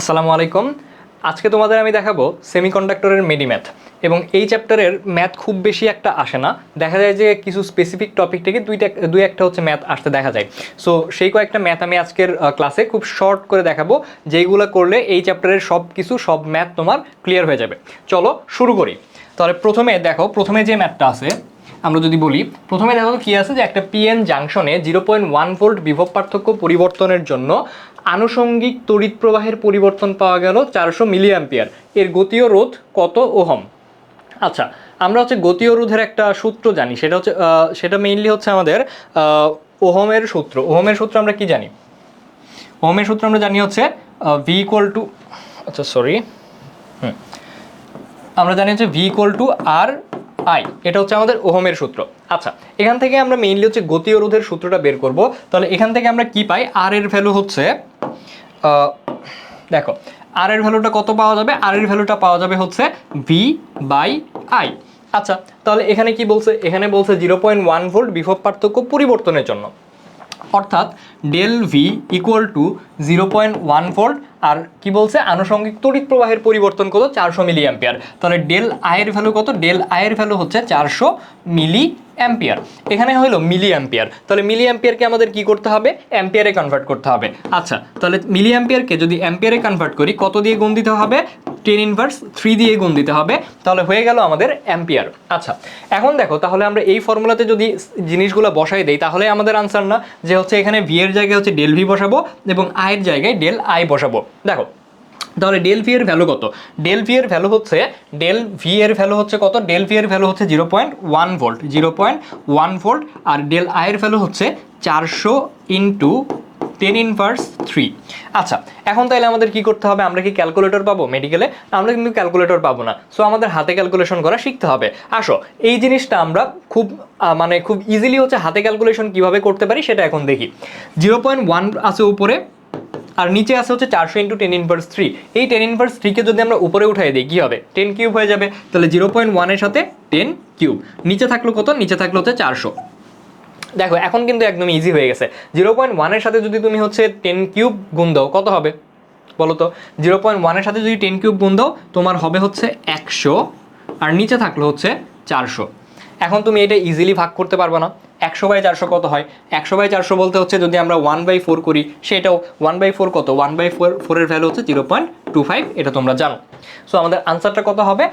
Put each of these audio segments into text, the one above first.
আসসালামু আলাইকুম। আজকে তোমাদের আমি দেখাবো সেমিকন্ডাক্টরের মেডিম্যাথ এবং এই চ্যাপ্টারের ম্যাথ খুব বেশি একটা আসে না। দেখা যায় যে কিছু স্পেসিফিক টপিক থেকে দুইটা, দুই একটা হচ্ছে ম্যাথ আসতে দেখা যায়। সো সেই কয়েকটা ম্যাথ আমি আজকের ক্লাসে খুব শর্ট করে দেখাবো, যেইগুলো করলে এই চ্যাপ্টারের সব কিছু সব ম্যাথ তোমার ক্লিয়ার হয়ে যাবে। চলো শুরু করি। তাহলে প্রথমে দেখো, প্রথমে যে ম্যাথটা আছে, আমরা যদি বলি, প্রথমে দেখো কি আছে যে একটা পিএন জাংশনে জিরো পয়েন্ট ওয়ান ভোল্ট বিভব পার্থক্য পরিবর্তনের জন্য আনুষঙ্গিক তড়িৎ প্রবাহের পরিবর্তন পাওয়া গেল চারশো মিলিয়াম্পিয়ার এর গতীয় রোধ কত ওহম? আচ্ছা আমরা হচ্ছে গতীয় রোধের একটা সূত্র জানি। সেটা হচ্ছে সেটা মেইনলি হচ্ছে আমাদের ওহমের সূত্র। ওহমের সূত্র আমরা কি জানি? ওহমের সূত্র আমরা জানি হচ্ছে ভি ইকুয়াল টু আচ্ছা সরি হুম। আমরা জানি হচ্ছে V equal to R I এটা হচ্ছে আমাদের ওহমের সূত্র। আচ্ছা এখান থেকে আমরা মেইনলি হচ্ছে গতীয় রোধের সূত্রটা বের করব। তাহলে এখান থেকে আমরা কি পাই? আর এর ভ্যালু হচ্ছে দেখো আর এর ভ্যালুটা কত পাওয়া যাবে? আর এর ভ্যালুটা পাওয়া যাবে হচ্ছে ভি বাই আই আচ্ছা তাহলে এখানে কি বলছে? এখানে বলছে জিরো পয়েন্ট ওয়ান ভোল্ট বিভব পার্থক্য পরিবর্তনের জন্য। অর্থাৎ del V equal to zero point one volt আর কি বলছে? আনুষঙ্গিক তড়িৎ প্রবাহের পরিবর্তন কত? চারশো মিলি অ্যাম্পিয়ার তাহলে ডেল আয়ের ভ্যালু কত? ডেল আয়ের ভ্যালু হচ্ছে চারশো মিলি অ্যাম্পিয়ার। এখানে হলো মিলি অ্যাম্পিয়ার তাহলে মিলি অ্যাম্পিয়ারকে আমাদের কি করতে হবে? অ্যাম্পিয়ারে কনভার্ট করতে হবে। আচ্ছা তাহলে মিলি অ্যাম্পিয়ারকে যদি অ্যাম্পিয়ারে কনভার্ট করি, কত দিয়ে গুণ দিতে হবে? টেন ইনভার্স থ্রি দিয়ে গুণ দিতে হবে। তাহলে হয়ে গেল আমাদের অ্যাম্পিয়ার। আচ্ছা এখন দেখো, তাহলে আমরা এই ফর্মুলাতে যদি জিনিসগুলো বসাই দেই, তাহলে আমাদের আনসার না, যে হচ্ছে এখানে ভি এর জায়গায় হচ্ছে ডেল ভি বসাবো এবং আয়ের জায়গায় ডেল আই বসাবো। দেখো তাহলে ডেল ভি এর ভ্যালু কত? ডেল ভি এর ভ্যালু হচ্ছে ডেল ভি এর ভ্যালু হচ্ছে কত? ডেল ভি এর ভ্যালু হচ্ছে zero point one volt zero point one volt আর ডেল আয়ের ভ্যালু হচ্ছে চারশো ইন্টু টেন ইনভার্স থ্রি আচ্ছা এখন তাহলে আমাদের কি করতে হবে? আমরা কি ক্যালকুলেটর পাবো মেডিকেলে আমরা কিন্তু ক্যালকুলেটর পাবো না। সো আমাদের হাতে ক্যালকুলেশন করা শিখতে হবে। আসো, এই জিনিসটা আমরা খুব মানে খুব ইজিলি হচ্ছে হাতে ক্যালকুলেশন কীভাবে করতে পারি সেটা এখন দেখি। জিরো পয়েন্ট ওয়ান আছে উপরে আর নিচে আছে হচ্ছে চারশো ইন্টু টেন ইনভার্স থ্রি এই টেন ইনভার্স থ্রিকে যদি আমরা উপরে উঠাই দিই, কী হবে? টেন কিউব হয়ে যাবে। তাহলে জিরো পয়েন্ট ওয়ানের সাথে টেন কিউব নিচে থাকল কত? নিচে থাকল হচ্ছে চারশো। দেখো, এখন কিন্তু একদম ইজি হয়ে গেছে। জিরো পয়েন্ট ওয়ানের সাথে যদি তুমি হচ্ছে টেন কিউব গুণ দাও, কত হবে? বলো তো। জিরো পয়েন্ট ওয়ানের সাথে যদি টেন কিউব গুণ দাও, তোমার হবে হচ্ছে একশো। আর নিচে থাকল হচ্ছে চারশো। এখন তুমি এটা ইজিলি ভাগ করতে পারবে না। একশো বাই চারশো কত হয়? একশো বাই চারশো বলতে হচ্ছে যদি আমরা ওয়ান বাই ফোর করি, সেটাও ওয়ান বাই ফোর কত? ওয়ান বাই ফোর ফোরের ভ্যালু হচ্ছে জিরো পয়েন্ট টু ফাইভ এটা তোমরা জানো। সো আমাদের আনসারটা কত হবে?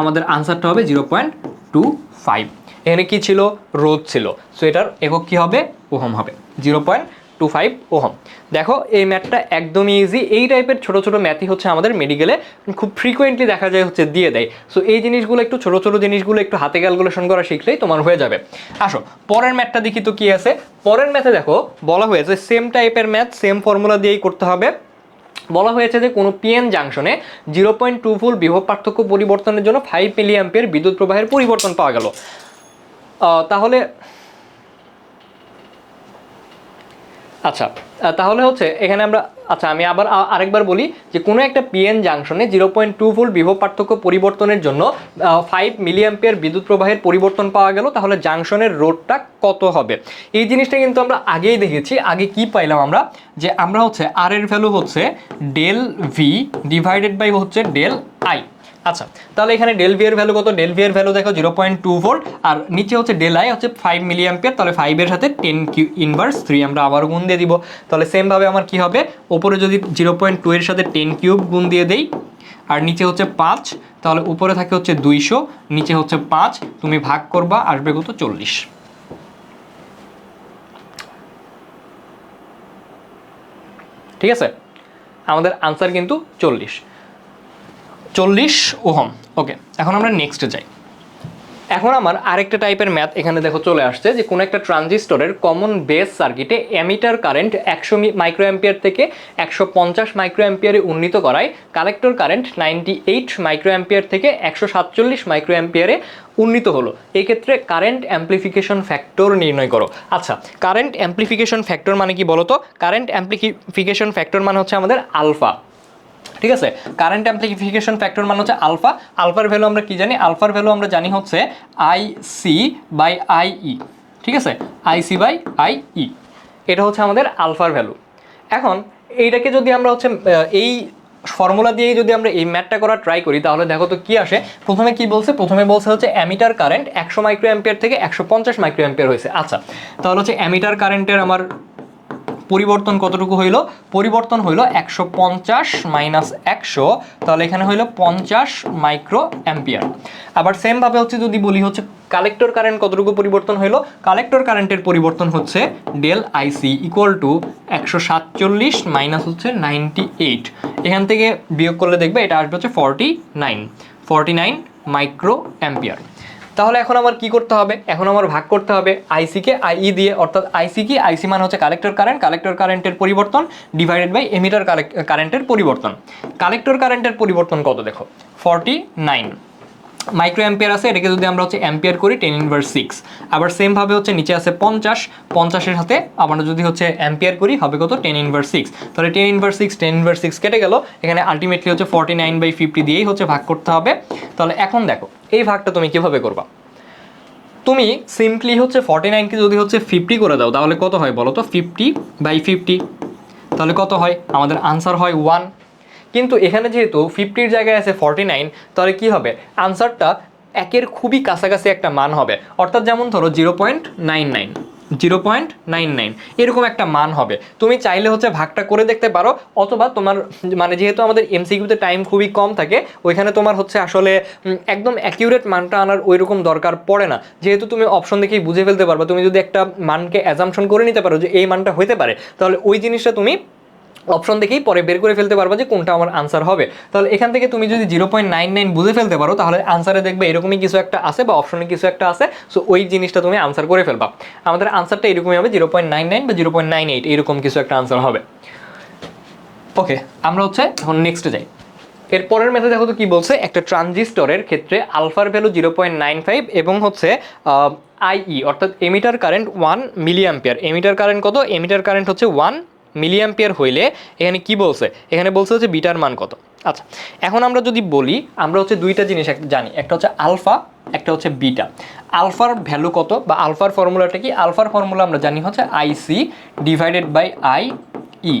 আমাদের আনসারটা হবে জিরো পয়েন্ট টু ফাইভ এখানে কী ছিল? রোদ ছিল। সো এটার একক কী হবে? ওহম হবে। Zero point two five ohm. দেখো, এই ম্যাথটা একদমই ইজি এই টাইপের ছোট ছোট ম্যাথই হচ্ছে আমাদের মেডিকেলে খুব ফ্রিকোয়েন্টলি দেখা যায় হচ্ছে দিয়ে দেয়। সো এই জিনিসগুলো একটু ছোট ছোট জিনিসগুলো একটু হাতে ক্যালকুলেশন করা শিখলেই তোমার হয়ে যাবে। আসো, পরের ম্যাথটা দেখি তো কি আছে। পরের ম্যাথে দেখো, বলা হয়েছে সেম টাইপের ম্যাথ সেম ফর্মুলা দিয়েই করতে হবে। বলা হয়েছে যে কোনো পিএন জাংশনে জিরো পয়েন্ট টু ভোল্ট বিভব পার্থক্য পরিবর্তনের জন্য ফাইভ মিলি অ্যাম্পিয়ার বিদ্যুৎ প্রবাহের পরিবর্তন পাওয়া গেল। তাহলে আচ্ছা তাহলে হচ্ছে এখানে আমরা আচ্ছা আমি আবার আরেকবার বলি যে কোনো একটা পিএন জাংশনে জিরো পয়েন্ট টু ভোল্ট বিভব পার্থক্য পরিবর্তনের জন্য ফাইভ মিলিয়াম্পিয়ার বিদ্যুৎ প্রবাহের পরিবর্তন পাওয়া গেল। তাহলে জাংশনের রোডটা কত হবে? এই জিনিসটা কিন্তু আমরা আগেই দেখেছি। আগে কি পাইলাম আমরা? যে আমরা হচ্ছে আর এর ভ্যালু হচ্ছে ডেল ভি ডিভাইডেড বাই হচ্ছে ডেল আই আচ্ছা তাহলে এখানে ডেল ভি এর ভ্যালু কত? ডেল ভি এর ভ্যালু দেখো জিরো পয়েন্ট টু ভোল্ট আর নিচে হচ্ছে ডেল আই হচ্ছে ফাইভ মিলি অ্যাম্পিয়ার তাহলে ফাইভের সাথে টেন কিউ ইনভার্স থ্রি আমরা আবার গুণ দিয়ে দিব। তাহলে সেমভাবে আমার কি হবে? ওপরে যদি জিরো পয়েন্ট টু এর সাথে টেন কিউব গুণ দিয়ে দেই, আর নিচে হচ্ছে পাঁচ, তাহলে উপরে থাকে হচ্ছে দুইশো, নিচে হচ্ছে পাঁচ, তুমি ভাগ করবা, আসবে কত? চল্লিশ। ঠিক আছে? আমাদের আনসার কিন্তু চল্লিশ। চল্লিশ ওহম। ওকে এখন আমরা নেক্সটে যাই। এখন আমার আরেকটা টাইপের ম্যাথ এখানে দেখো চলে আসছে যে কোনো একটা ট্রানজিস্টরের কমন বেস সার্কিটে অ্যামিটার কারেন্ট একশো মাইক্রো অ্যাম্পিয়ার থেকে একশো পঞ্চাশ মাইক্রো অ্যাম্পিয়ারে উন্নীত করায় collector current ninety eight micro ampere থেকে একশো সাতচল্লিশ মাইক্রো অ্যাম্পিয়ারে উন্নীত হলো। এক্ষেত্রে কারেন্ট অ্যাম্প্লিফিকেশন ফ্যাক্টর নির্ণয় করো। আচ্ছা কারেন্ট অ্যাম্প্লিফিকেশন ফ্যাক্টর মানে কি বলো তো কারেন্ট অ্যাম্প্লিফিকেশন ফ্যাক্টর মানে হচ্ছে আমাদের আলফা ঠিক আছে? কারেন্ট অ্যাম্প্লিফিকেশন ফ্যাক্টর মানে হচ্ছে আলফা আলফার ভ্যালু আমরা কি জানি? আলফার ভ্যালু আমরা জানি হচ্ছে I C by I E ঠিক আছে? I C by I E এটা হচ্ছে আমাদের আলফার ভ্যালু এখন, এইটাকে যদি আমরা হচ্ছে এই ফর্মুলা দিয়েই যদি আমরা এই ম্যাথটা করা ট্রাই করি, তাহলে দেখো তো কি আসে? প্রথমে কি বলছে? প্রথমে বলছে হচ্ছে অ্যামিটার কারেন্ট একশো মাইক্রো অ্যাম্পিয়ার থেকে একশো পঞ্চাশ মাইক্রো অ্যাম্পিয়ার হয়েছে। আচ্ছা তাহলে হচ্ছে অ্যামিটার কারেন্টের আমার পরিবর্তন কতটুকু হইল? পরিবর্তন হইল একশো পঞ্চাশ মাইনাস একশো, তাহলে এখানে হইল পঞ্চাশ মাইক্রো অ্যাম্পিয়ার আবার সেমভাবে হচ্ছে যদি বলি হচ্ছে কালেক্টর কারেন্ট কতটুকু পরিবর্তন হইল? কালেক্টর কারেন্টের পরিবর্তন হচ্ছে ডেল আইসি ইকুয়াল টু একশো সাতচল্লিশ মাইনাস হচ্ছে নাইনটি এইট এখান থেকে বিয়োগ করলে দেখবে এটা আসবে হচ্ছে forty nine forty nine micro ampere তাহলে এখন আমার কি করতে হবে? এখন আমার ভাগ করতে হবে আইসিকে আইই দিয়ে। অর্থাৎ আইসি কি? আইসি মানে হচ্ছে কালেক্টর কারেন্ট কালেক্টর কারেন্টের পরিবর্তন ডিভাইডেড বাই এমিটার কারেন্টের পরিবর্তন। কালেক্টর কারেন্টের পরিবর্তন কত দেখো? ফর্টি নাইন মাইক্রো অ্যাম্পিয়ার আছে, এটাকে যদি আমরা হচ্ছে অ্যাম্পিয়ার করি টেন ইনভার্স সিক্স আবার সেমভাবে হচ্ছে নিচে আছে পঞ্চাশ, পঞ্চাশের সাথে আমরা যদি হচ্ছে অ্যাম্পিয়ার করি, হবে কত? টেন ইনভার্স সিক্স তাহলে ten inverse six ten inverse six কেটে গেল। এখানে আলটিমেটলি হচ্ছে ফর্টি নাইন বাই ফিফটি দিয়েই হচ্ছে ভাগ করতে হবে। তাহলে এখন দেখো, এই ভাগটা তুমি কীভাবে করবা? তুমি সিম্পলি হচ্ছে ফর্টি নাইনকে যদি হচ্ছে ফিফটি করে দাও, তাহলে কত হয় বলো তো? ফিফটি বাই ফিফটি তাহলে কত হয়? আমাদের আনসার হয় ওয়ান কিন্তু এখানে যেহেতু ফিফটির জায়গায় আছে ফর্টি নাইন তাহলে কী হবে? আনসারটা একের খুবই কাছাকাছি একটা মান হবে। অর্থাৎ যেমন ধরো zero point nine nine zero point nine nine এরকম একটা মান হবে। তুমি চাইলে হচ্ছে ভাগটা করে দেখতে পারো, অথবা তোমার মানে যেহেতু আমাদের এমসিকিউতে টাইম খুবই কম থাকে, ওইখানে তোমার হচ্ছে আসলে একদম অ্যাকিউরেট মানটা আনার ওইরকম দরকার পড়ে না। যেহেতু তুমি অপশন দেখেই বুঝে ফেলতে পারবে, তুমি যদি একটা মানকে অ্যাজামশন করে নিতে পারো যে এই মানটা হতে পারে, তাহলে ওই জিনিসটা তুমি অপশন দেখেই পরে বের করে ফেলতে পারবা যে কোনটা আমার আনসার হবে। তাহলে এখান থেকে তুমি যদি জিরো পয়েন্ট নাইন নাইন বুঝে ফেলতে পারো, তাহলে আনসারে দেখবে এরকমই কিছু একটা আছে বা অপশনে কিছু একটা আছে। সো ওই জিনিসটা তুমি আনসার করে ফেলবা। আমাদের আনসারটা এরকমই হবে জিরো পয়েন্ট নাইন নাইন বা জিরো পয়েন্ট নাইন এইট এরকম কিছু একটা আনসার হবে। ওকে আমরা হচ্ছে এখন নেক্সটে যাই। এর পরের মেথড দেখো তো কি বলছে? একটা ট্রানজিস্টরের ক্ষেত্রে আলফার value zero point nine five এবং হচ্ছে আইই অর্থাৎ emitter current one milli ampere emitter current কত? এমিটার কারেন্ট হচ্ছে ওয়ান মিলি অ্যাম্পিয়ার হইলে এখানে কি বলছে? এখানে বলছে হচ্ছে বিটার মান কত? আচ্ছা এখন আমরা যদি বলি, আমরা হচ্ছে দুইটা জিনিস জানি। একটা হচ্ছে আলফা, একটা হচ্ছে বিটা। আলফার ভ্যালু কত বা আলফার ফর্মুলাটা কি? আলফার ফর্মুলা আমরা জানি হচ্ছে IC divided by I E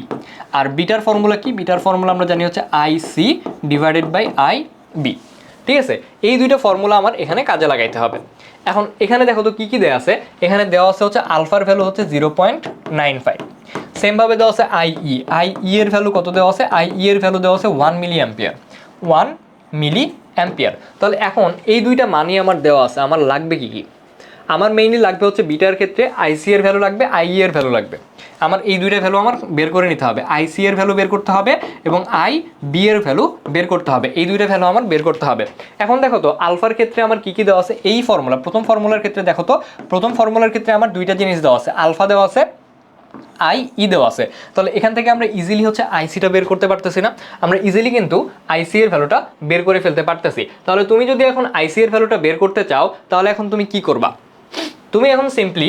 আর বিটার ফর্মুলা কি? বিটার ফর্মুলা আমরা জানি হচ্ছে I C divided by I B ঠিক আছে? এই দুইটা ফর্মুলা আমার এখানে কাজে লাগাইতে হবে। এখন এখানে দেখো তো কী কী দেওয়া আছে? এখানে দেওয়া আছে হচ্ছে আলফার ভ্যালু হচ্ছে জিরো পয়েন্ট নাইন ফাইভ। সেমভাবে দেওয়া আছে আইই আইই এর ভ্যালু কত দেওয়া আছে? আইই এর ভ্যালু দেওয়া আছে one milli ampere one milli ampere তাহলে এখন এই দুইটা মানই আমার দেওয়া আছে, আমার লাগবে কি কি? আমার মেইনলি লাগবে হচ্ছে বিটার ক্ষেত্রে আইসি এর ভ্যালু লাগবে আইই এর ভ্যালু লাগবে। আমার এই দুইটা ভ্যালু আমার বের করে নিতে হবে। আইসি এর ভ্যালু বের করতে হবে এবং আই বি এর ভ্যালু বের করতে হবে। এই দুইটা ভ্যালু আমার বের করতে হবে। এখন দেখো তো, আলফার ক্ষেত্রে আমার কি কি দেওয়া আছে? এই ফর্মুলা প্রথম ফর্মুলার ক্ষেত্রে দেখো তো, প্রথম ফর্মুলার ক্ষেত্রে আমার দুইটা জিনিস দেওয়া আছে। আলফা দেওয়া আছে আই ই দেওয়া আছে। তাহলে এখান থেকে আমরা ইজিলি হচ্ছে আইসিটা বের করতে পারতেছি না। আমরা ইজিলি কিন্তু আইসি এর ভ্যালুটা বের করে ফেলতে পারতেছি। তাহলে তুমি যদি এখন আইসি এর ভ্যালুটা বের করতে চাও, তাহলে এখন তুমি কি করবা? তুমি এখন সিম্পলি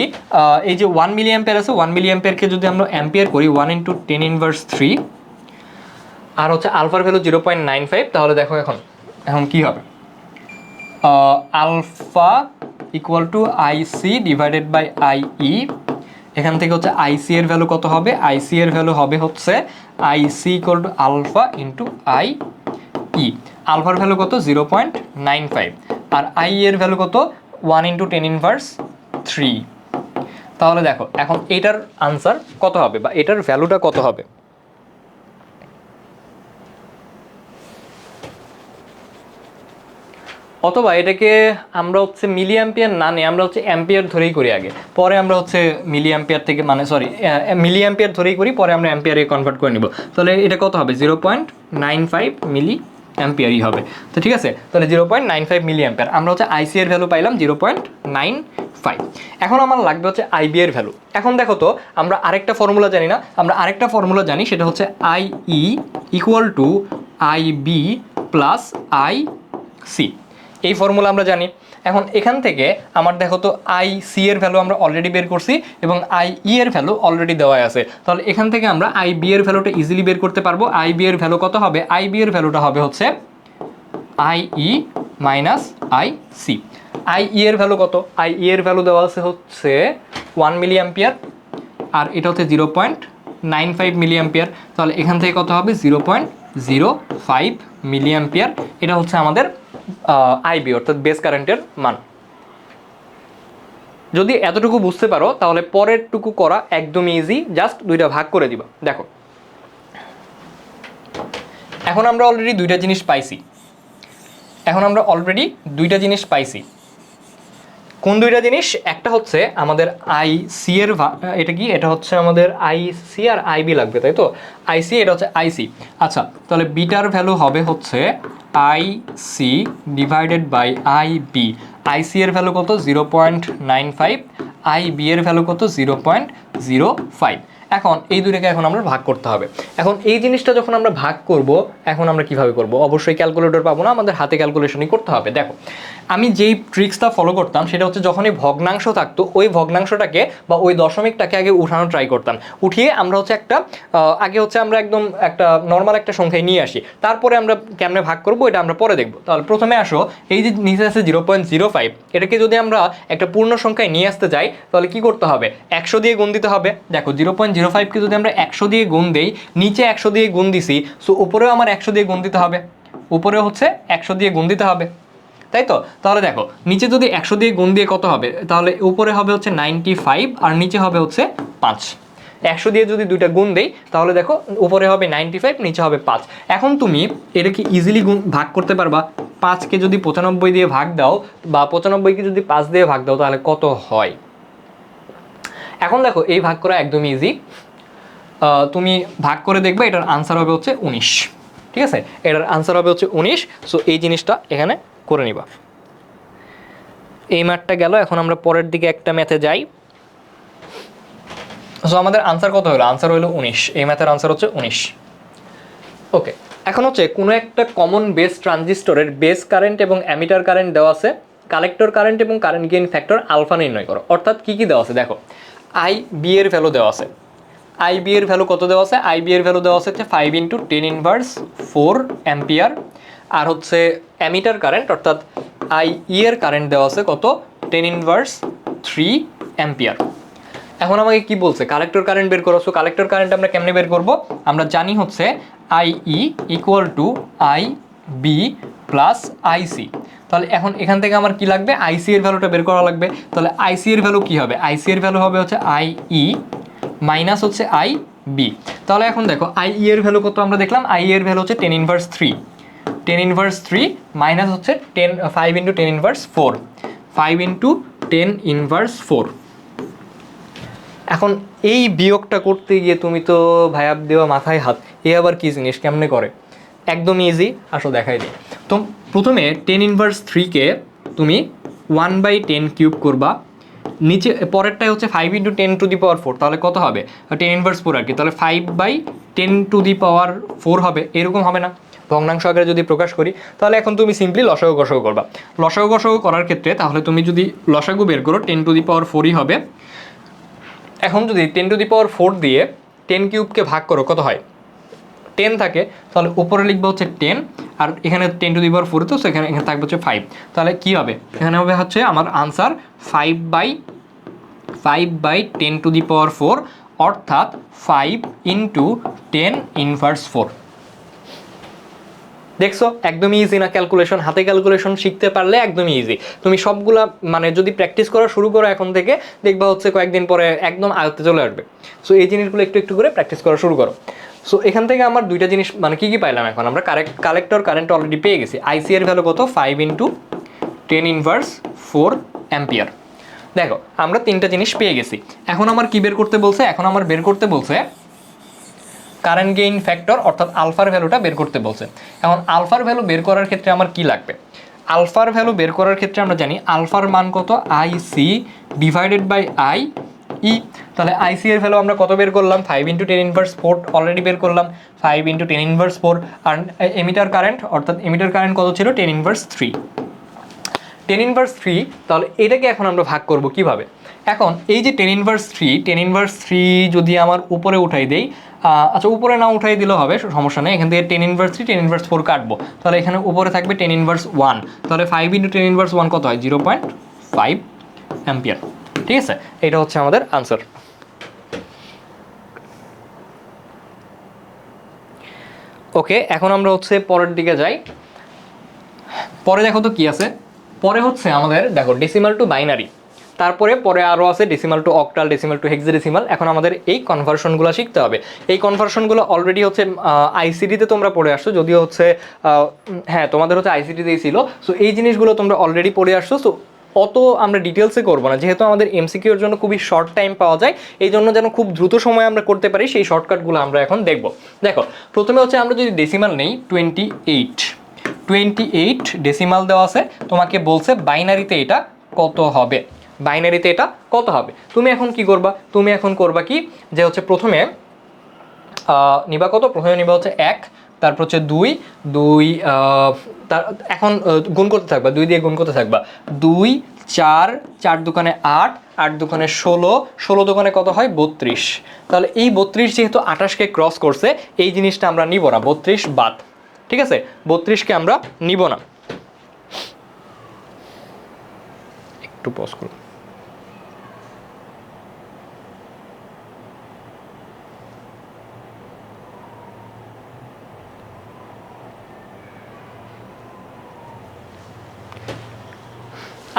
এই যে ওয়ান মিলি অ্যাম্পিয়ার আছে ওয়ান মিলি অ্যাম্পিয়ারকে যদি আমরা অ্যাম্পিয়ার করি one into ten inverse three আর হচ্ছে আলফার value zero point nine five তাহলে দেখো এখন এখন কি হবে? Alpha equal to IC divided by I E এখান থেকে হচ্ছে আইসি এর ভ্যালু কত হবে? আইসি এর ভ্যালু হবে হচ্ছে IC equal to alpha into I E আলফার ভ্যালু কত? জিরো পয়েন্ট নাইন ফাইভ আর আই এর ভ্যালু কত? One into ten inverse three তাহলে দেখো, এখন এটার আনসার কত হবে? বা এটার ভ্যালুটা কত হবে? অথবা এটাকে আমরা হচ্ছে মিলি অ্যাম্পিয়ার না নিয়ে আমরা হচ্ছে অ্যাম্পিয়ার ধরেই করি আগে। পরে আমরা হচ্ছে মিলি অ্যাম্পিয়ার থেকে মানে সরি মিলি অ্যাম্পিয়ার ধরেই করি, পরে আমরা অ্যাম্পিয়ারে কনভার্ট করে নিব। তাহলে এটা কত হবে? Zero point nine five milli অ্যাম্পিয়ারই হবে। তো ঠিক আছে? তাহলে zero point nine five milli ampere আমরা হচ্ছে আইসি এর ভ্যালু পাইলাম জিরো পয়েন্ট নাইন ফাইভ এখন আমার লাগবে হচ্ছে আইবি এর ভ্যালু এখন দেখো তো, আমরা আরেকটা ফর্মুলা জানি না। আমরা আরেকটা ফর্মুলা জানি, সেটা হচ্ছে I E equal to I B plus I C এই ফর্মুলা আমরা জানি। এখন এখান থেকে আমার দেখো তো আই সি এর ভ্যালু আমরা অলরেডি বের করছি এবং আই ই এর ভ্যালু অলরেডি দেওয়া আছে। তাহলে এখান থেকে আমরা আই বি এর ভ্যালুটা ইজিলি বের করতে পারব। আই বি এর ভ্যালু কত হবে? আই বি এর ভ্যালুটা হবে হচ্ছে I E minus I C I E এর ভ্যালু কত? আই ই এর ভ্যালু দেওয়া আছে হচ্ছে ওয়ান মিলি অ্যাম্পিয়ার আর এটা হচ্ছে zero point nine five milli ampere তাহলে এখান থেকে কত হবে? Zero point zero five milli ampere এটা হচ্ছে আমাদের আইবি অর্থাৎ বেস কারেন্টের মান। যদি এতটুকু বুঝতে পারো, তাহলে পরেরটুকু করা একদম ইজি জাস্ট দুইটা ভাগ করে দিবা। দেখো। এখন আমরা অলরেডি দুইটা জিনিস পাইছি। এখন আমরা অলরেডি দুইটা জিনিস পাইছি। কোন দুইটা জিনিস? একটা হচ্ছে আমাদের আই সি এর এটা কি? এটা হচ্ছে আমাদের আই সি আর আইবি লাগবে, তাই তো? আইসি এটা হচ্ছে আইসি আচ্ছা তাহলে বিটার ভ্যালু হবে হচ্ছে I C divided by I B IC এর ভ্যালু কত? Zero point nine five I B এর ভ্যালু কত? জিরো পয়েন্ট জিরো ফাইভ এখন এই দুটাকে এখন আমরা ভাগ করতে হবে। এখন এই জিনিসটা যখন আমরা ভাগ করব, এখন আমরা কীভাবে করব? অবশ্যই ক্যালকুলেটর পাবো না, আমাদের হাতে ক্যালকুলেশনই করতে হবে। দেখো আমি যেই ট্রিক্সটা ফলো করতাম, সেটা হচ্ছে যখনই ভগ্নাংশ থাকতো, ওই ভগ্নাংশটাকে বা ওই দশমিকটাকে আগে উঠানো ট্রাই করতাম। উঠিয়ে আমরা হচ্ছে একটা আগে হচ্ছে আমরা একদম একটা নর্মাল একটা সংখ্যায় নিয়ে আসি। তারপরে আমরা কেমনে ভাগ করব, এটা আমরা পরে দেখব। তাহলে প্রথমে আসো, এই যে নিচে আছে জিরো পয়েন্ট জিরো ফাইভ এটাকে যদি আমরা একটা পূর্ণ সংখ্যায় নিয়ে আসতে যাই, তাহলে কি করতে হবে? একশো দিয়ে গুণ দিতে হবে। দেখো জিরো পয়েন্ট জিরো ফাইভকে যদি আমরা একশো দিয়ে গুণ দেই, নিচে একশো দিয়ে গুণ দিছি সো উপরেও আমার একশো দিয়ে গুণ দিতে হবে। উপরে হচ্ছে একশো দিয়ে গুণ দিতে হবে। তাই তো? তাহলে দেখো, নিচে যদি একশো দিয়ে গুণ দিয়ে কত হবে? তাহলে উপরে হবে হচ্ছে নাইনটি ফাইভ আর নিচে হবে হচ্ছে পাঁচ। একশো দিয়ে যদি দুইটা গুণ দেই, তাহলে দেখো, উপরে হবে নাইনটি ফাইভ, নিচে হবে পাঁচ। এখন তুমি এটাকে ইজিলি গুণ, ভাগ করতে পারবা। পাঁচকে যদি পঁচানব্বই দিয়ে ভাগ দাও, বা পঁচানব্বইকে যদি পাঁচ দিয়ে ভাগ দাও, তাহলে কত হয়? এখন দেখো, এই ভাগ করা একদম ইজি তুমি ভাগ করে দেখবে, এটার আনসার হবে হচ্ছে উনিশ। ঠিক আছে? এটার আনসার হবে হচ্ছে উনিশ। সো এই জিনিসটা এখানে করে নিবা। এই ম্যাথটা গেল, এখন আমরা পরের দিকে একটা ম্যাথে যাই। সো আমাদের আনসার কত হলো? আনসার হলো উনিশ। এই ম্যাথের আনসার হচ্ছে উনিশ। ওকে এখন হচ্ছে কোনো একটা কমন বেস ট্রানজিস্টরের বেস কারেন্ট এবং অ্যামিটার কারেন্ট দেওয়া আছে। কালেক্টর কারেন্ট এবং কারেন্ট গেইন ফ্যাক্টর আলফা নির্ণয় করো। অর্থাৎ কি কি দেওয়া আছে? দেখো আই বি এর ভ্যালু দেওয়া আছে। আই বি এর ভ্যালু কত দেওয়া আছে? আই বি এর ভ্যালু দেওয়া আছে হচ্ছে five into ten inverse four ampere আর হচ্ছে অ্যামিটার কারেন্ট, অর্থাৎ আই ই এর কারেন্ট দেওয়া আছে কত? টেন ইনভার্স থ্রি অ্যাম্পিয়ার এখন আমাকে কি বলছে? কালেক্টর কারেন্ট বের করো সো কালেক্টর কারেন্ট আমরা কেমনে বের করব? আমরা জানি হচ্ছে I E equal to I B plus IC তাহলে এখন এখান থেকে আমার কি লাগবে? আইসি এর ভ্যালুটা বের করা লাগবে। তাহলে আইসি এর ভ্যালু কি হবে? আইসি এর ভ্যালু হবে হচ্ছে আই ই মাইনাস হচ্ছে আই বি তাহলে এখন দেখো আই ই এর ভ্যালু কত আমরা দেখলাম? আই এর ভ্যালু হচ্ছে ten inverse three ten inverse three minus হচ্ছে ten five into ten inverse four five into ten inverse four এখন এই বিয়োগটা করতে গিয়ে তুমি তো ভাইয়াব দেওয়া মাথায় হাত, এ আবার কি জিনিস, কেমনে করে? একদম ইজি আসো দেখাই দিই। তো প্রথমে টেন ইনভার্স থ্রিকে তুমি ওয়ান বাই টেন কিউব করবা, নিচে পরেরটাই হচ্ছে five into ten to the power four তাহলে কত হবে? টেন ইনভার্স ফোর আর কি, তাহলে five by ten to the power four হবে, এরকম হবে না। ভগ্নাংশ আকারে যদি প্রকাশ করি, তাহলে এখন তুমি সিম্পলি লসাগু গসাগু করবা। লসাগু গসাগু করার ক্ষেত্রে তাহলে তুমি যদি লসাগু বের করো টেন টু দি পাওয়ার ফোরই হবে। এখন যদি ten to the power four দিয়ে টেন কিউবকে ভাগ করো, কত হয়? টেন থাকে, তাহলে উপরে লিখবে হচ্ছে টেন আর এখানে ten to the power four তো সেখানে এখানে থাকবে হচ্ছে ফাইভ তাহলে কী হবে? এখানে হবে হচ্ছে আমার answer five by five by ten to the power four অর্থাৎ five into ten inverse four দেখছ? একদমই ইজি না ক্যালকুলেশন হাতে ক্যালকুলেশন শিখতে পারলে একদমই ইজি তুমি সবগুলা মানে যদি প্র্যাকটিস করা, শুরু করো এখন থেকে, দেখবা হচ্ছে কয়েকদিন পরে একদম আয়ত্তে চলে আসবে। সো এই জিনিসগুলো একটু একটু করে প্র্যাকটিস করা শুরু করো। সো এখান থেকে আমার দুইটা জিনিস মানে কি কি পাইলাম এখন? আমরা কারেক্ট কালেক্টর কারেন্ট অলরেডি পেয়ে গেছি। আইসি এর ভ্যালু কত? Five into ten inverse four ampere দেখো, আমরা তিনটা জিনিস পেয়ে গেছি। এখন আমার কি বের করতে বলছে? এখন আমার বের করতে বলছে কারেন্ট গেইন ফ্যাক্টর অর্থাৎ আলফার ভ্যালুটা বের করতে বলছে। এখন আলফার ভ্যালু বের করার ক্ষেত্রে আমার কি লাগবে? আলফার ভ্যালু বের করার ক্ষেত্রে আমরা জানি আলফার মান কত? I C divided by I E তাহলে আইসি এর ভ্যালু আমরা কত বের করলাম? Five into ten inverse four already বের করলাম। Five into ten inverse four আর এমিটার কারেন্ট অর্থাৎ এমিটার কারেন্ট কত ছিল? Ten inverse three ten inverse three তাহলে এটাকে এখন আমরা ভাগ করব কীভাবে? এখন এই যে ten inverse three ten inverse three যদি আমার উপরে উঠাই দেই আচ্ছা উপরে না উঠাই দিলেও হবে সমস্যা নেই। এখান থেকে ten inverse three ten inverse four কাটবো। তাহলে এখানে উপরে থাকবে টেন ইনভার্স ওয়ান তাহলে five into ten inverse one কত হয়? জিরো পয়েন্ট ফাইভ অ্যাম্পিয়ার ঠিক আছে? এটা হচ্ছে আমাদের আনসার ওকে এখন আমরা হচ্ছে পরের দিকে যাই। পরে দেখো তো কি আছে? পরে হচ্ছে আমাদের, দেখো ডেসিমাল টু বাইনারি তারপরে পরে আরও আছে decimal to octal decimal to hexadecimal এখন আমাদের এই কনভার্সনগুলো শিখতে হবে। এই কনভার্সনগুলো অলরেডি হচ্ছে আইসিডিতে তোমরা পড়ে আসছো, যদিও হচ্ছে হ্যাঁ তোমাদের হচ্ছে আইসিডিতেই ছিল। সো এই জিনিসগুলো তোমরা অলরেডি পড়ে আসছো। সো অত আমরা ডিটেলসে করব না। যেহেতু আমাদের এমসিকিউর জন্য খুবই শর্ট টাইম পাওয়া যায়, এই জন্য যেন খুব দ্রুত সময় আমরা করতে পারি, সেই শর্টকাটগুলো আমরা এখন দেখব। দেখো, প্রথমে হচ্ছে আমরা যদি ডেসিমাল নেই twenty eight twenty eight decimal দেওয়া আছে, তোমাকে বলছে বাইনারিতে এটা কত হবে? বাইনারিতে এটা কত হবে? তুমি এখন কি করবা? তুমি এখন করবা কি? যে হচ্ছে প্রথমে নিবা কত? প্রথমে নিবা হচ্ছে এক, তারপর হচ্ছে দুই দুই তার, এখন গুণ করতে থাকবা, দুই দিয়ে গুণ করতে থাকবা। দুই, চার চার দোকানে আট আট দোকানে ষোলো ষোলো দোকানে কত হয়? বত্রিশ। তাহলে এই বত্রিশ যেহেতু আঠাশকে ক্রস করছে, এই জিনিসটা আমরা নিব না। বত্রিশ বাদ। ঠিক আছে? বত্রিশকে আমরা নিব না। একটু পজ করুন।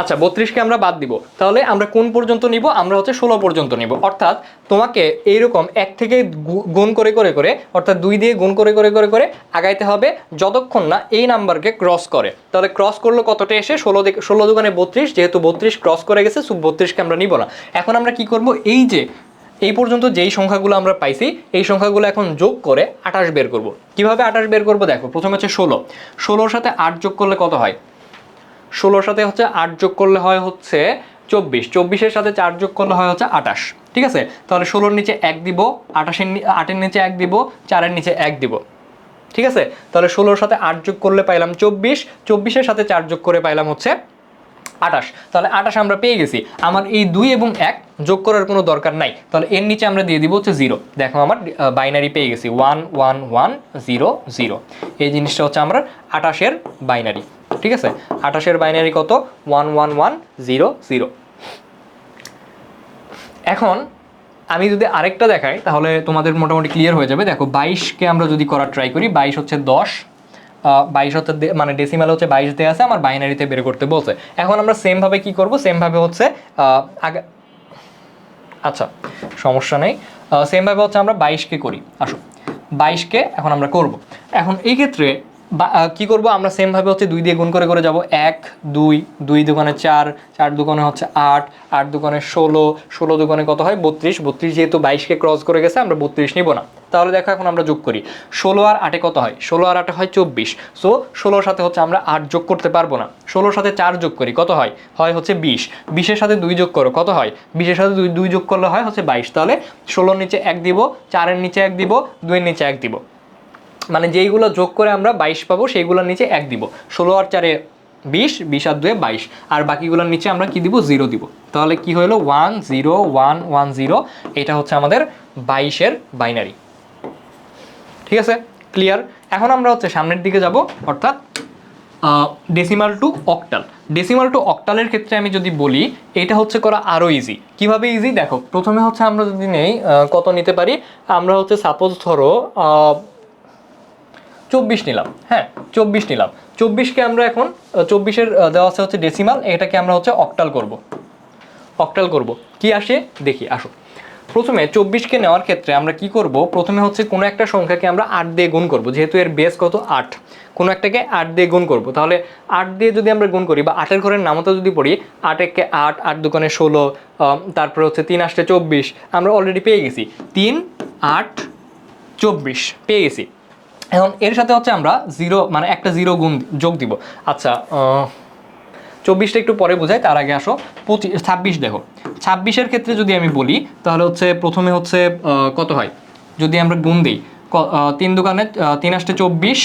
আচ্ছা বত্রিশকে আমরা বাদ দিব। তাহলে আমরা কোন পর্যন্ত নিব? আমরা হচ্ছে ষোলো পর্যন্ত নিব। অর্থাৎ তোমাকে এইরকম এক থেকে গুণ করে করে করে, অর্থাৎ দুই দিয়ে গুণ করে করে করে করে আগাইতে হবে যতক্ষণ না এই নাম্বারকে ক্রস করে। তাহলে ক্রস করল কতটা এসে? ষোলো ষোলো দোকানে বত্রিশ, যেহেতু বত্রিশ ক্রস করে গেছে সো বত্রিশকে আমরা নিব না। এখন আমরা কি করব? এই যে, এই পর্যন্ত যেই সংখ্যাগুলো আমরা পাইছি, এই সংখ্যাগুলো এখন যোগ করে আঠাশ বের করব। কীভাবে আঠাশ বের করব? দেখো, প্রথমে হচ্ছে ষোলো। ষোলোর সাথে আট যোগ করলে কত হয়? ষোলোর সাথে হচ্ছে আট যোগ করলে হয় হচ্ছে চব্বিশ। চব্বিশের সাথে চার যোগ করলে হয় হচ্ছে আটাশ ঠিক আছে? তাহলে ষোলোর নিচে এক দিব আটাশের আটের নিচে এক দিব, চারের নিচে এক দিব। ঠিক আছে? তাহলে ষোলোর সাথে আট যোগ করলে পাইলাম চব্বিশ। চব্বিশের সাথে চার যোগ করে পাইলাম হচ্ছে আটাশ তাহলে আটাশ আমরা পেয়ে গেছি। আমার এই দুই এবং এক যোগ করার কোনো দরকার নাই। তাহলে এর নিচে আমরা দিয়ে দিব হচ্ছে জিরো। দেখো আমার বাইনারি পেয়ে গেছি। One one one, zero zero. এই জিনিসটা হচ্ছে আমরা আটাশের বাইনারি ঠিক আছে? আটাশের বাইনারি কত? One one one zero zero এখন আমি যদি আরেকটা দেখাই, তাহলে তোমাদের মোটামুটি ক্লিয়ার হয়ে যাবে। দেখো, বাইশকে আমরা যদি করার ট্রাই করি, বাইশ হচ্ছে দশ বাইশ হচ্ছে মানে ডেসিমাল হচ্ছে বাইশ দেওয়া আছে, আমার বাইনারিতে বের করতে বলছে। এখন আমরা সেমভাবে কি করব? সেমভাবে হচ্ছে আগে আচ্ছা সমস্যা নেই। সেমভাবে হচ্ছে আমরা বাইশকে করি। আসো, বাইশকে এখন আমরা করব। এখন এই ক্ষেত্রে কি করব? আমরা সেমভাবে হচ্ছে দুই দিয়ে গুণ করে করে যাব। এক, দুই দুই দোকানে চার চার দোকানে হচ্ছে আট আট দোকানে ষোলো ষোলো দোকানে কত হয়? বত্রিশ। বত্রিশ যেহেতু বাইশকে ক্রস করে গেছে, আমরা বত্রিশ নিব না। তাহলে দেখো এখন আমরা যোগ করি। ষোলো আর আটে কত হয়? ষোলো আর আটে হয় চব্বিশ। সো ষোলোর সাথে হচ্ছে আমরা আট যোগ করতে পারব না। ষোলোর সাথে চার যোগ করি, কত হয়? হয় হচ্ছে বিশ। বিশের সাথে দুই যোগ করো, কত হয়? বিশের সাথে দুই দুই যোগ করলে হয় হচ্ছে বাইশ। তাহলে ষোলোর নিচে এক দিব, চারের নিচে এক দিব, দুইয়ের নিচে এক দিব। মানে যেইগুলো যোগ করে আমরা বাইশ পাবো, সেইগুলোর নিচে এক দিব। ষোলো আর চারে বিশ বিশ আর দুয়ে বাইশ। আর বাকিগুলোর নিচে আমরা কি দিব? জিরো দিব। তাহলে কি হলো? One, zero, one one, zero. এটা হচ্ছে আমাদের বাইশের বাইনারি। ঠিক আছে? ক্লিয়ার? এখন আমরা হচ্ছে সামনের দিকে যাব, অর্থাৎ decimal to octal decimal to অক্টালের ক্ষেত্রে আমি যদি বলি, এটা হচ্ছে করা আরও ইজি কীভাবে ইজি দেখো, প্রথমে হচ্ছে আমরা যদি নেই কত নিতে পারি? আমরা হচ্ছে সাপোজ ধরো চব্বিশ নিলাম হ্যাঁ চব্বিশ নিলাম। চব্বিশকে আমরা এখন চব্বিশের দেওয়া আছে হচ্ছে ডেসিমাল এটাকে আমরা হচ্ছে অক্টাল করব। অক্টাল করব। কি আসে? দেখি, আসো। প্রথমে চব্বিশকে নেওয়ার ক্ষেত্রে আমরা কি করব? প্রথমে হচ্ছে কোনো একটা সংখ্যাকে আমরা আট দিয়ে গুণ করব, যেহেতু এর বেস কত? আট। কোনো একটাকে আট দিয়ে গুণ করব। তাহলে আট দিয়ে যদি আমরা গুণ করি, বা আটের ঘরের নামতা যদি পড়ি, আট একে আট আট দোকানে ষোলো তারপরে হচ্ছে তিন আটটে চব্বিশ, আমরা অলরেডি পেয়ে গেছি। তিন, আট, চব্বিশ, পেয়ে গেছি। এখন এর সাথে হচ্ছে আমরা জিরো মানে একটা জিরো গুণ যোগ দিব। আচ্ছা চব্বিশটা একটু পরে বোঝাই, তার আগে আসো। পঁচিশ ছাব্বিশ দেখো। ছাব্বিশের ক্ষেত্রে যদি আমি বলি, তাহলে হচ্ছে প্রথমে হচ্ছে কত হয়? যদি আমরা গুণ দিই তিন দোকানে তিন আষ্টে চব্বিশ,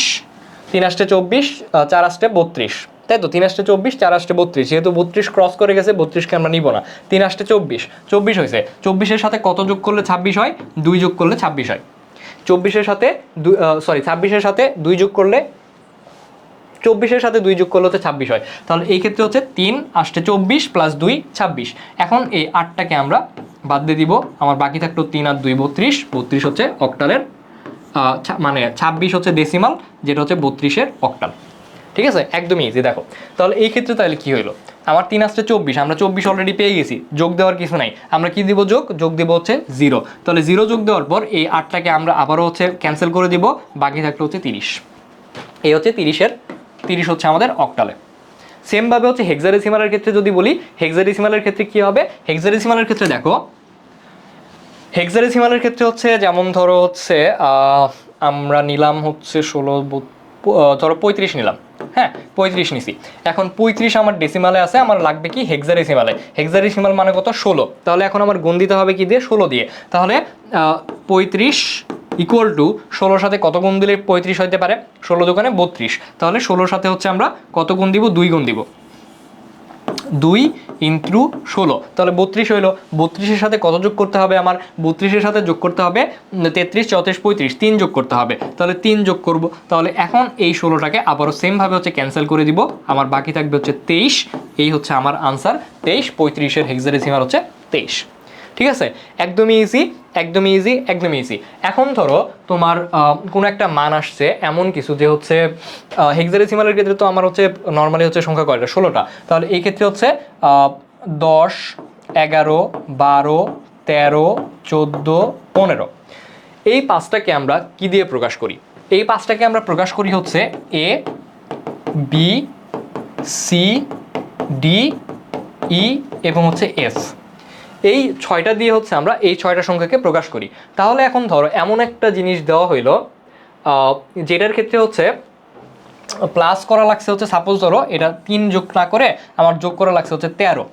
তিন আষ্টে চব্বিশ চার আষ্টে বত্রিশ। তাই তো? তিন আষ্টে চব্বিশ, চার আষ্টে বত্রিশ। যেহেতু বত্রিশ ক্রস করে গেছে, বত্রিশকে আমরা নিব না। তিন আষ্টে চব্বিশ। চব্বিশ হয়েছে। চব্বিশের সাথে কত যোগ করলে ছাব্বিশ হয়? দুই যোগ করলে ছাব্বিশ হয়। চব্বিশের সাথে দুই সরি ছাব্বিশের সাথে দুই যোগ করলে চব্বিশের সাথে দুই যোগ করলে হচ্ছে ছাব্বিশ হয়। তাহলে এই ক্ষেত্রে হচ্ছে তিন আসছে চব্বিশ প্লাস দুই ছাব্বিশ। এখন এই আটটাকে আমরা বাদ দিয়ে দিব। আমার বাকি থাকল তিন আর দুই বত্রিশ। বত্রিশ হচ্ছে অক্টালের মানে ছাব্বিশ হচ্ছে ডেসিমাল যেটা হচ্ছে বত্রিশের অক্টাল ঠিক আছে? একদমই ইজি দেখো। তাহলে এই ক্ষেত্রে তাহলে কি হইল? আমার তিন আসছে চব্বিশ, আমরা চব্বিশ অলরেডি পেয়ে গেছি, যোগ দেওয়ার কিছু নাই। আমরা কি দিব যোগ? যোগ দিব হচ্ছে জিরো তাহলে জিরো যোগ দেওয়ার পর এই আটটাকে আমরা আবারও হচ্ছে ক্যান্সেল করে দিব, বাকি থাকল হচ্ছে তিরিশ। এই হচ্ছে তিরিশের, তিরিশ হচ্ছে আমাদের অক্টালে সেমভাবে হচ্ছে হেক্সাডেসিমালের ক্ষেত্রে যদি বলি হেক্সাডেসিমালের ক্ষেত্রে কি হবে? হেক্সাডেসিমালের ক্ষেত্রে দেখো হেক্সাডেসিমালের ক্ষেত্রে হচ্ছে যেমন ধরো হচ্ছে আমরা নিলাম হচ্ছে ষোলো ধরো পঁয়ত্রিশ নিলাম। হ্যাঁ পঁয়ত্রিশ নিছি। এখন পঁয়ত্রিশ আমার ডেসিমালে আছে, আমার লাগবে কি হেক্সাডেসিমালে হেক্সাডেসিমাল মানে কত? ষোলো। তাহলে এখন আমার গুণ দিতে হবে কি দিয়ে? ষোলো দিয়ে। তাহলে পঁয়ত্রিশ ইকুয়াল টু ষোলোর সাথে কত গুণ দিলে পঁয়ত্রিশ হইতে পারে? ষোলো দোকানে বত্রিশ। তাহলে ষোলোর সাথে হচ্ছে আমরা কত গুণ দিব? দুই গুণ দিব। দুই ইন্ট্রু ষোলো। তাহলে বত্রিশ হইল। বত্রিশের সাথে কত যোগ করতে হবে আমার? বত্রিশের সাথে যোগ করতে হবে তেত্রিশ, চৌত্রিশ, পঁয়ত্রিশ। তিন যোগ করতে হবে। তাহলে তিন যোগ করব। তাহলে এখন এই ষোলোটাকে আবারও সেমভাবে হচ্ছে ক্যান্সেল করে দিব। আমার বাকি থাকবে হচ্ছে তেইশ। এই হচ্ছে আমার আনসার তেইশ, পঁয়ত্রিশের হেক্সারেসিমার হচ্ছে তেইশ। ঠিক আছে? একদমই ইজি একদমই ইজি একদমই ইজি এখন ধরো তোমার কোনো একটা মান আসছে, এমন কিছু যে হচ্ছে হেক্সাডেসিমালের ক্ষেত্রে তো আমার হচ্ছে নর্মালি হচ্ছে সংখ্যা কয়টা? ষোলোটা। তাহলে এই ক্ষেত্রে হচ্ছে দশ, এগারো, বারো, তেরো, চোদ্দ, পনেরো। এই পাঁচটাকে আমরা কি দিয়ে প্রকাশ করি? এই পাঁচটাকে আমরা প্রকাশ করি হচ্ছে A B C D E এবং হচ্ছে এফ এই ছয়টা দিয়ে হচ্ছে আমরা এই ছয়টা সংখ্যাকে প্রকাশ করি। তাহলে এখন ধরো এমন একটা জিনিস দেওয়া হইল যেটার ক্ষেত্রে হচ্ছে প্লাস করা লাগছে হচ্ছে সাপোজ ধরো এটা তিন যোগ না করে আমার যোগ করা লাগছে হচ্ছে তেরো,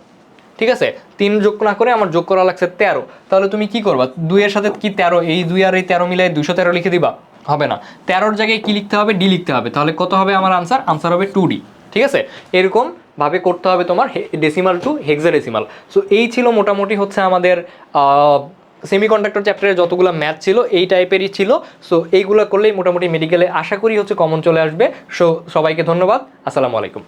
ঠিক আছে? তিন যোগ না করে আমার যোগ করা লাগছে তেরো। তাহলে তুমি কি করবা? দুইয়ের সাথে কি তেরো? এই দুই আর এই তেরো মিলাই দুশো তেরো লিখে দিবা? হবে না। তেরোর জায়গায় কি লিখতে হবে? ডি লিখতে হবে। তাহলে কত হবে আমার আনসার আনসার হবে টু ডি ঠিক আছে? এরকম ভাবে করতে হবে তোমার ডেসিমাল টু হেক্সাডেসিমাল সো এই ছিল মোটামুটি হচ্ছে আমাদের সেমিকন্ডাক্টর চ্যাপ্টারে যতগুলো ম্যাথ ছিল, এই টাইপেরই ছিল। সো এইগুলো করলেই মোটামুটি মেডিকেলে আশা করি হচ্ছে কমন চলে আসবে। সো সবাইকে ধন্যবাদ। আসসালামু আলাইকুম।